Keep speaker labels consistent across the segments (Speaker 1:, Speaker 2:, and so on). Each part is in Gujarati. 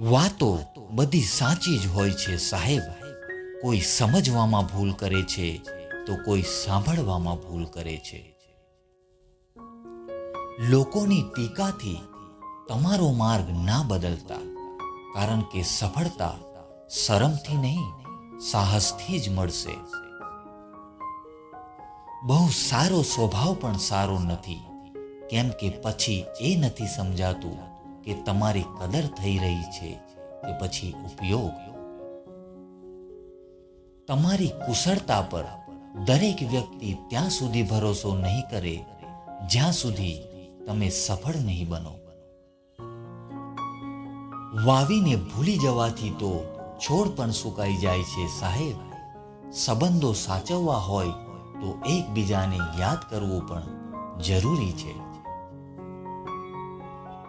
Speaker 1: વાતો બધી સાચી જ હોય છે સાહેબ. કોઈ સમજવામાં ભૂલ કરે છે તો કોઈ સાંભળવામાં ભૂલ કરે છે. લોકોની ટીકાથી તમારો માર્ગ ના બદલતા, કારણ કે સફળતા શરમથી નહીં, સાહસથી જ મળશે. બહુ સારો સ્વભાવ પણ સારો નથી, કેમ કે પછી એ નથી સમજાતું કે તમારી કદર થઈ રહી છે કે પછી ઉપયોગ. તમારી કુશળતા પર દરેક વ્યક્તિ ત્યાં સુધી ભરોસો નહીં કરે, જ્યાં સુધી તમે સફળ નહીં બનો. વાવીને ભૂલી જવાથી તો છોડ પણ સુકાઈ જાય છે સાહેબ. સંબંધો સાચવવા હોય તો એકબીજાને યાદ કરવું પણ જરૂરી છે.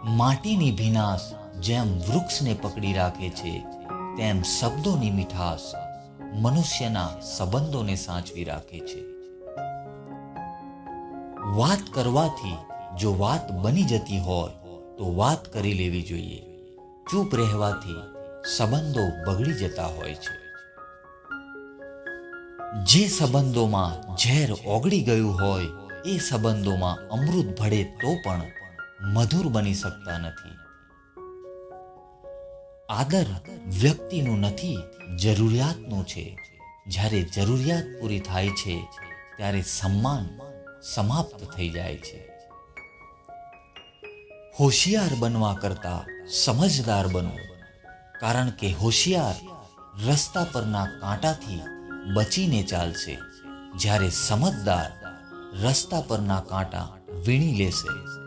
Speaker 1: માટીની ભીનાશ જેમ વૃક્ષને પકડી રાખે છે, તેમ શબ્દોની મીઠાશ મનુષ્યના સંબંધોને સાચવી રાખે છે. વાત કરવાથી જો વાત બની જતી હોય, તો વાત કરી લેવી જોઈએ. ચૂપ રહેવાથી સંબંધો બગડી જતા હોય છે. જે સંબંધોમાં ઝેર ઓગળી ગયું હોય, એ સંબંધોમાં અમૃત ભળે તો પણ મધુર બની શકતા નથી. આદર વ્યક્તિનું નથી, જરૂરિયાતનું છે. જ્યારે જરૂરિયાત પૂરી થાય છે, ત્યારે સન્માન સમાપ્ત થઈ જાય છે. હોશિયાર બનવા કરતા સમજદાર બનો. કારણ કે હોશિયાર રસ્તા પરના કાંટાથી બચીને ચાલશે. જ્યારે સમજદાર રસ્તા પરના કાંટા વીણી લેશે.